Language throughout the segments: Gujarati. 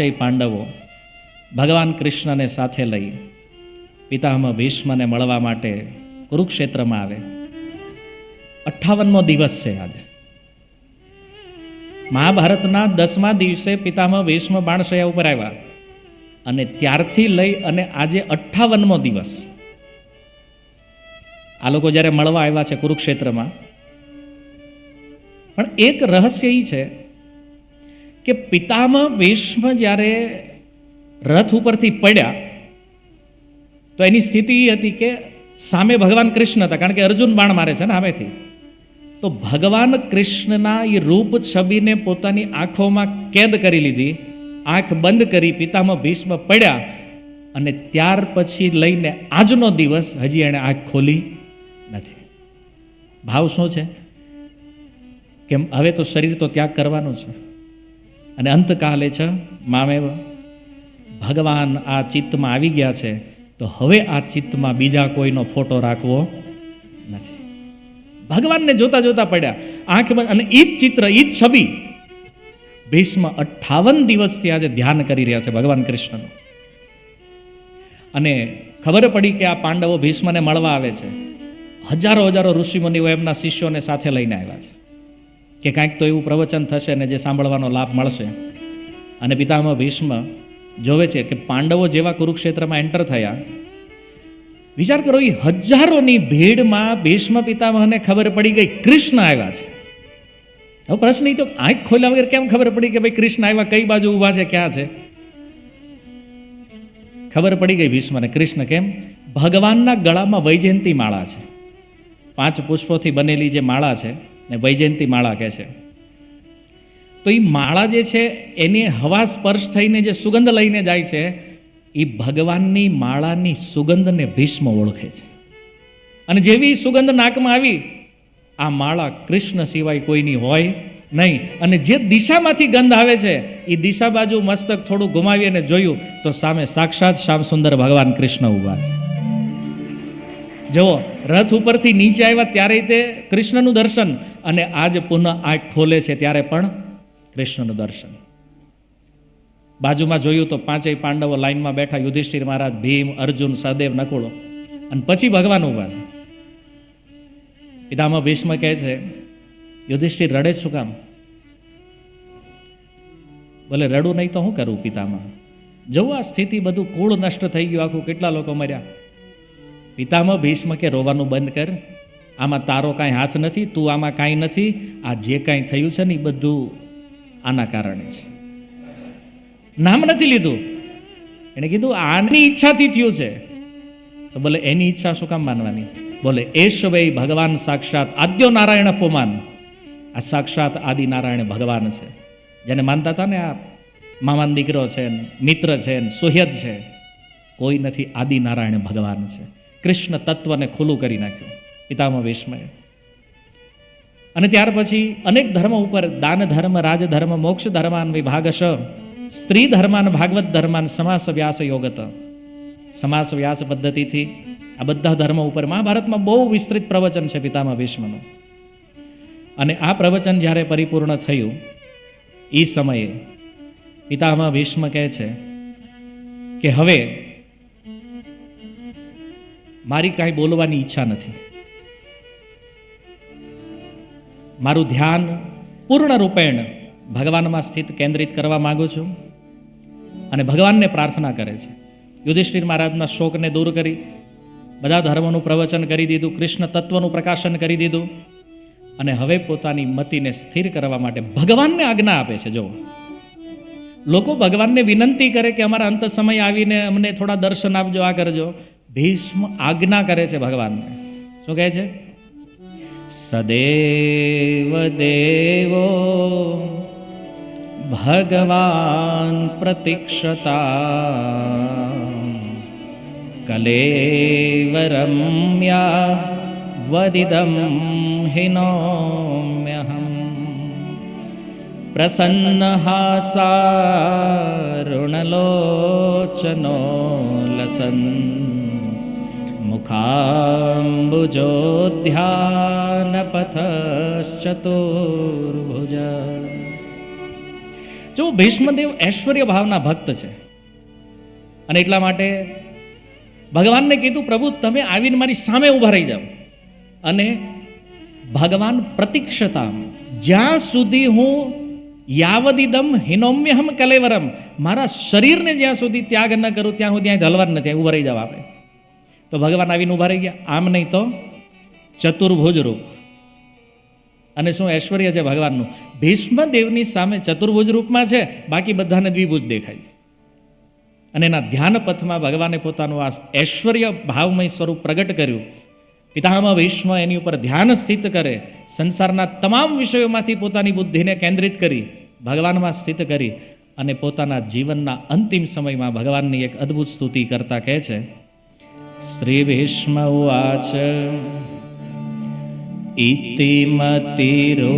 પાંચેય પાંડવો ભગવાન કૃષ્ણને સાથે લઈ પિતામહ ભીષ્મને મળવા માટે કુરુક્ષેત્રમાં આવે. અઠ્ઠાવનમો દિવસ છે આજે. મહાભારતના દસમા દિવસે પિતામહ ભીષ્મ બાણશયા ઉપર આવ્યા અને ત્યારથી લઈ અને આજે અઠ્ઠાવનમો દિવસ. આ લોકો જ્યારે મળવા આવ્યા છે કુરુક્ષેત્રમાં, પણ એક રહસ્ય એ છે કે પિતામહ ભીષ્મ જ્યારે રથ ઉપરથી પડ્યા, તો એની સ્થિતિ એ હતી કે સામે ભગવાન કૃષ્ણ હતા, કારણ કે અર્જુન બાણ મારે છે ને સામેથી. તો ભગવાન કૃષ્ણના એ રૂપ છબીને પોતાની આંખોમાં કેદ કરી લીધી, આંખ બંધ કરી પિતામહ ભીષ્મ પડ્યા, અને ત્યાર પછી લઈને આજનો દિવસ હજી એણે આંખ ખોલી નથી. ભાવ શું છે? કેમ? હવે તો શરીર તો ત્યાગ કરવાનું છે. અને અંતકાલે છે, મામેવ, ભગવાન આ ચિત્તમાં આવી ગયા છે, તો હવે આ ચિત્તમાં બીજા કોઈનો ફોટો રાખવો નથી. ભગવાનને જોતા જોતા પડ્યા, આંખ બંધ, અને ઈ જ ચિત્ર, ઈ જ છબી ભીષ્મ અઠ્ઠાવન દિવસથી આજે ધ્યાન કરી રહ્યા છે ભગવાન કૃષ્ણનું. અને ખબર પડી કે આ પાંડવો ભીષ્મને મળવા આવે છે. હજારો હજારો ઋષિમુનિઓ એમના શિષ્યોને સાથે લઈને આવ્યા છે. કે કાંઈક તો એવું પ્રવચન થશે ને જે સાંભળવાનો લાભ મળશે. અને પિતામહ ભીષ્મ જોવે છે કે પાંડવો જેવા કુરુક્ષેત્રમાં એન્ટર થયા. વિચાર કરો એ હજારોની ભીડમાં ભીષ્મ પિતામહને ખબર પડી ગઈ, કૃષ્ણ આવ્યા છે. હવે પ્રશ્ન એ તો આંખ ખોલ્યા વગર કેમ ખબર પડી કે ભાઈ કૃષ્ણ આવ્યા, કઈ બાજુ ઊભા છે, ક્યાં છે? ખબર પડી ગઈ ભીષ્મને, કૃષ્ણ કેમ? ભગવાનના ગળામાં વૈજયંતી માળા છે. પાંચ પુષ્પોથી બનેલી જે માળા છે ને વૈજયંતી માળા કહે છે. તો એ માળા જે છે, એની હવા સ્પર્શ થઈને જે સુગંધ લઈને જાય છે એ ભગવાનની માળાની સુગંધને ભીષ્મ ઓળખે છે. અને જેવી સુગંધ નાકમાં આવી, આ માળા કૃષ્ણ સિવાય કોઈની હોય નહીં. અને જે દિશામાંથી ગંધ આવે છે એ દિશા બાજુ મસ્તક થોડું ગુમાવી અને જોયું, તો સામે સાક્ષાત શ્યામ સુંદર ભગવાન કૃષ્ણ ઊભા છે. જુઓ રથ ઉપરથી નીચે આવ્યા ત્યારે તે કૃષ્ણનું દર્શન અને આજ પુનઃ આંખ ખોલે છે ત્યારે પણ કૃષ્ણનું દર્શન. બાજુમાં જોયું તો પાંચેય પાંડવો લાઈનમાં બેઠા યુધિષ્ઠિર મહારાજ, ભીમ, અર્જુન, સહદેવ, નકુળો અને પછી ભગવાન ઊભા છે. પિતામાં ભીષ્મ કહે છે, યુધિષ્ઠિર રડે શું કામ? બોલે રડું નહીં તો શું કરું પિતામાં જવું આ સ્થિતિ બધું કુળ નષ્ટ થઈ ગયું, આખું કેટલા લોકો મર્યા. પિતામહ ભીષ્મ કે રોવાનું બંધ કર. આમાં તારો કાંઈ હાથ નથી, તું આમાં કાંઈ નથી. આ જે કાંઈ થયું છે ને એ બધું આના કારણે છે. નામ નથી લીધું. એણે કીધું, આની ઈચ્છાથી થયું છે. તો બોલે, એની ઈચ્છા શું કામ માનવાની? બોલે એશ ભગવાન સાક્ષાત આદ્યો નારાયણ અપમાન. આ સાક્ષાત આદિ નારાયણ ભગવાન છે. જેને માનતા હતા ને આ મામાન દીકરો છે મિત્ર છે સુહ્યદ છે. કોઈ નથી આદિ નારાયણ ભગવાન છે. કૃષ્ણ તત્વને ખુલ્લું કરી નાખ્યું. પિતામહ ભીષ્મએ. અને ત્યાર પછી અનેક ધર્મ ઉપર દાન ધર્મ રાજધર્મ મોક્ષ ધર્માન વિભાગશ, સ્ત્રી ધર્માન, ભાગવત ધર્માન, સમાસ વ્યાસ યોગત. સમાસ વ્યાસ પદ્ધતિથી આ બધા ધર્મ ઉપર મહાભારતમાં બહુ વિસ્તૃત પ્રવચન છે પિતામહ ભીષ્મનું. અને આ પ્રવચન જ્યારે પરિપૂર્ણ થયું એ સમયે પિતામહ ભીષ્મ કહે છે કે હવે મારી કાંઈ બોલવાની ઈચ્છા નથી. મારું ધ્યાન પૂર્ણ રૂપેણ ભગવાનમાં સ્થિત કેન્દ્રિત કરવા માગું છું અને ભગવાનને પ્રાર્થના કરે છે. યુધિષ્ઠિર મહારાજના શોકને દૂર કરી, બધા ધર્મોનું પ્રવચન કરી દીધું, કૃષ્ણ તત્વનું પ્રકાશન કરી દીધું અને હવે પોતાની મતિને સ્થિર કરવા માટે ભગવાનને આજ્ઞા આપે છે. જો લોકો ભગવાનને વિનંતી કરે કે અમારા અંત સમય આવીને અમને થોડા દર્શન આપજો, આ કરજો. ભીષ્મ આજ્ઞા કરે છે ભગવાનને. શું કહે છે? સદેવ દેવો, ભગવાન પ્રતિક્ષતા કલેવરમ્યા વદિદમ હિનોમ્યહમ પ્રસન્નહાસારુણલોચનો લસન મુખાંબુજોધ્યાનપથશ્ચતુર્ભુજ જો ભીષ્મદેવ ઐશ્વર્ય ભાવના ભક્ત છે અને એટલા માટે ભગવાનને કીધું પ્રભુ તમે આવીને મારી સામે ઊભા રહી જાઓ અને ભગવાન પ્રતિક્ષતામ જ્યાં સુધી હું યાવદિદમ હિનોમ્યહમ કલેવરમ મારા શરીરને જ્યાં સુધી ત્યાગ ન કરું ત્યાં સુધી ત્યાં હલવા જ નથી ઊભા રહી જાવ આપણે તો ભગવાન આવીને ઊભા રહી ગયા. આમ નહીં તો ચતુર્ભુજ રૂપ. અને શું ઐશ્વર્ય છે ભગવાનનું? ભીષ્મદેવની સામે ચતુર્ભુજ રૂપમાં છે, બાકી બધાને દ્વિભુજ દેખાય. અને એના ધ્યાન પથમાં ભગવાને પોતાનું આ ઐશ્વર્ય ભાવમય સ્વરૂપ પ્રગટ કર્યું. પિતામહ ભીષ્મ એની ઉપર ધ્યાન સ્થિત કરે, સંસારના તમામ વિષયોમાંથી પોતાની બુદ્ધિને કેન્દ્રિત કરી, ભગવાનમાં સ્થિત કરી, અને પોતાના જીવનના અંતિમ સમયમાં ભગવાનની એક અદ્ભુત સ્તુતિ કરતા કહે છે श्रीभीष्म उवाच। इति मतिरुपकल्पिता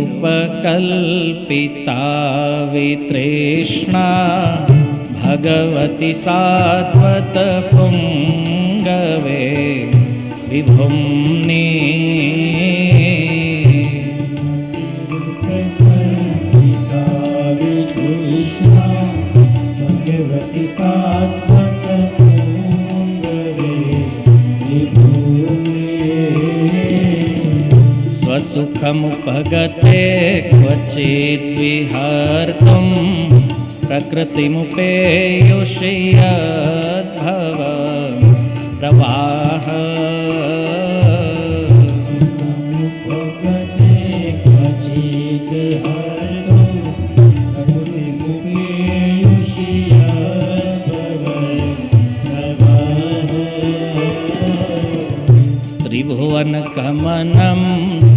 वितृष्णा भगवति सात्वतपुङ्गवे विभुम्नि विभुं भगवति सा सुखमुपगते क्वचिद्विहार्तुं प्रकृतिमुपेयुषयद्भव प्रवाह त्रिभुवनकमनम्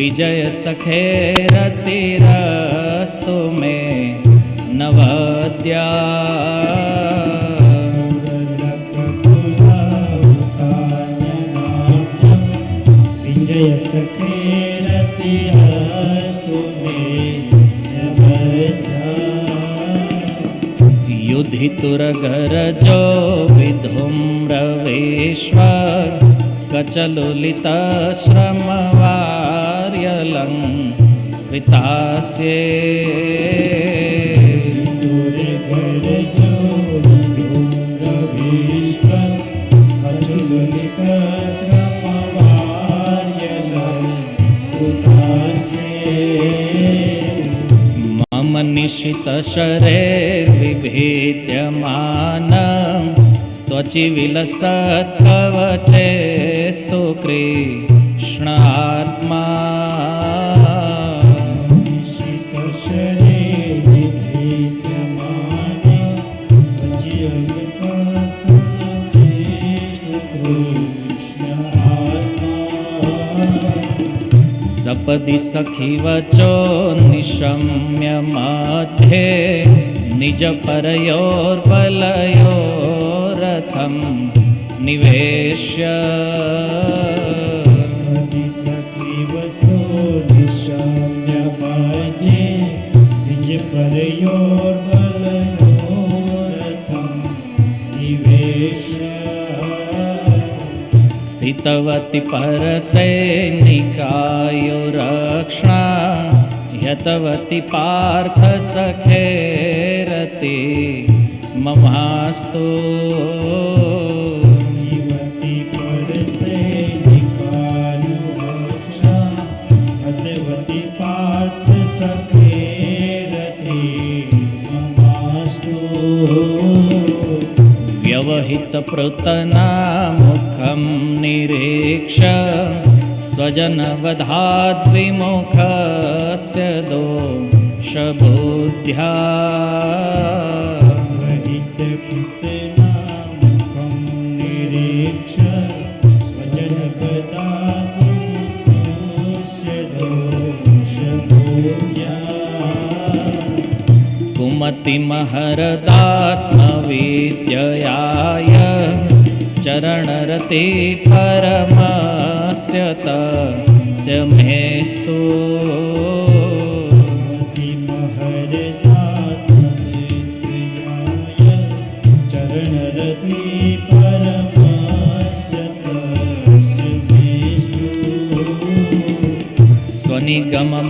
विजयसखेरतिरस्तु मे नवद्या વિજય સખેરતિરસ્તુ મે નવધા युधितुरगरजो विधुम्रवेश्व कचलुलितश्रमवार्यलं कृतास्ये દુર્ગરજો વિભુમ્રવિશ્વ કચુલિત निशितशरैर्विभेद्यमानं त्वचि विलसत्कवचे स्तोक्रे કૃષ્ણાત્મા નિશિત શરીર સપદિ સખી વચો નિશમ્ય મધ્યે નિજ પરયોર્બલયોરથમ નિવેશ્ય स्थितवति परसैनिकायुरक्ष्णा ह्यतवति पार्थ सखेरति ममास्तु पृतना निरीक्ष स्वजनवधाद्विमुखस्य दोषबुद्ध्या। दो निरीक्ष स्वजनपदात्मस्य दोषबोध्या विद्ययाय चरणरते परमस्य तस्य मेस्तु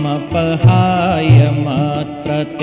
स्वनिगममपहाय मत्प्रतिज्ञाम्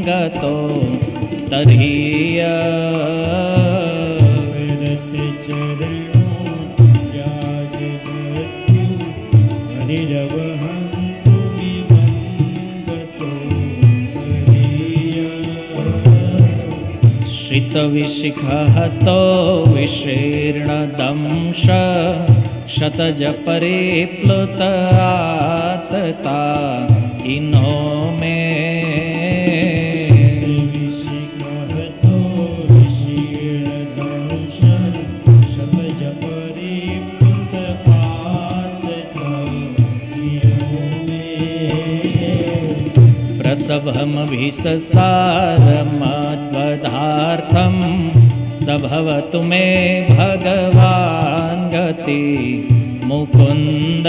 तुवति कर्तुमवप्लुतो रथस्व धृतरथचरणोऽभ्ययाचलद्गो हरिरिवहन्तुमिहं गतो तर्हीय विरति चरणो याजगत्तु हरिरवहन्तु विभं गतो हरिय श्रितविशिखहतो विशीर्णदंश शतजपरिप्लुत आतता इनो मे प्रसभमभिससारमद्वधार्थं स भवतु मे भगवान् गति मुकुन्द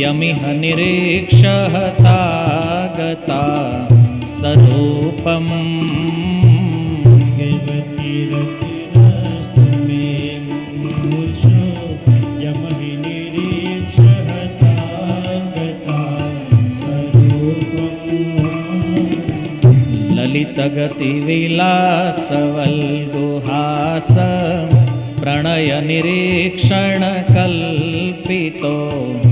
यमिह निरीक्षहतागता सरूपम्। ललितगतिविलासवल्गुहास प्रणयनिरीक्षणकल्पितो।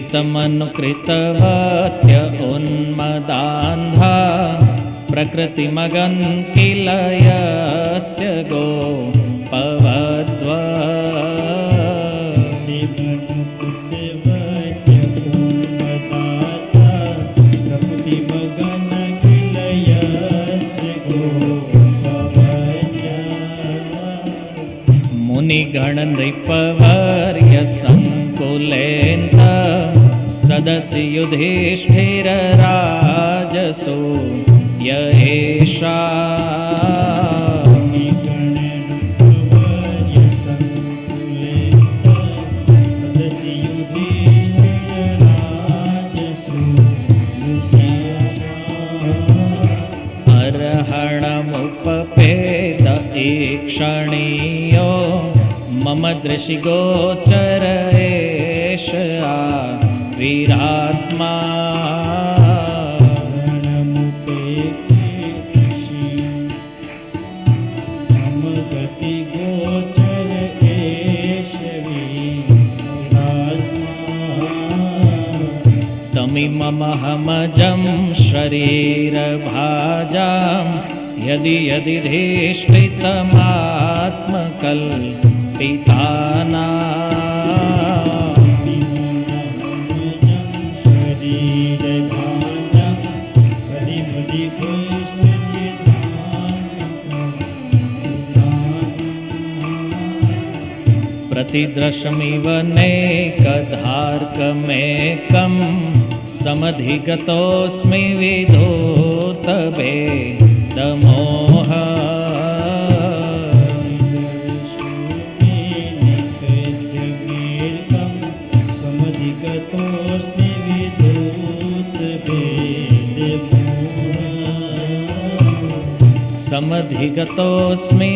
कृतमनुकृतवत्य उन्मदान्धा प्रकृतिमगन् किल यस्य गो पवद्व मुनिगणनृपवर्य सङ्कुलेन्त सदसि युधिष्ठिरराजसो य एषा दृशिगोचर एष आ वीरात्मा गति गोचर एषवी तमिममहमजं शरीरभाजां यदि यदि धिष्ठितमात्मकल्पिताना प्रतिदृशमिव नेकधार्कमेकं समधिगतोऽस्मि विधूतभे दमोह दर्शोमेनिकजवीर्कं समधिगतोऽस्मि विधूतभेदमोह समधिगतोऽस्मि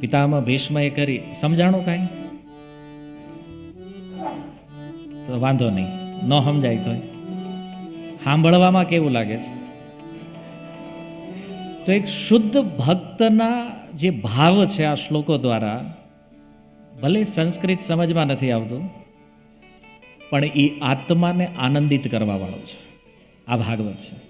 પિતામહ ભીષ્મએ કરી. સમજાણું કાંઈ? તો વાંધો નહીં. ન સમજાય તોય. સાંભળવામાં કેવું લાગે છે? તો એક શુદ્ધ ભક્તના જે ભાવ છે આ શ્લોકો દ્વારા, ભલે સંસ્કૃત સમજમાં નથી આવતું, પણ એ આત્માને આનંદિત કરવાવાળો છે. આ ભાગવત છે.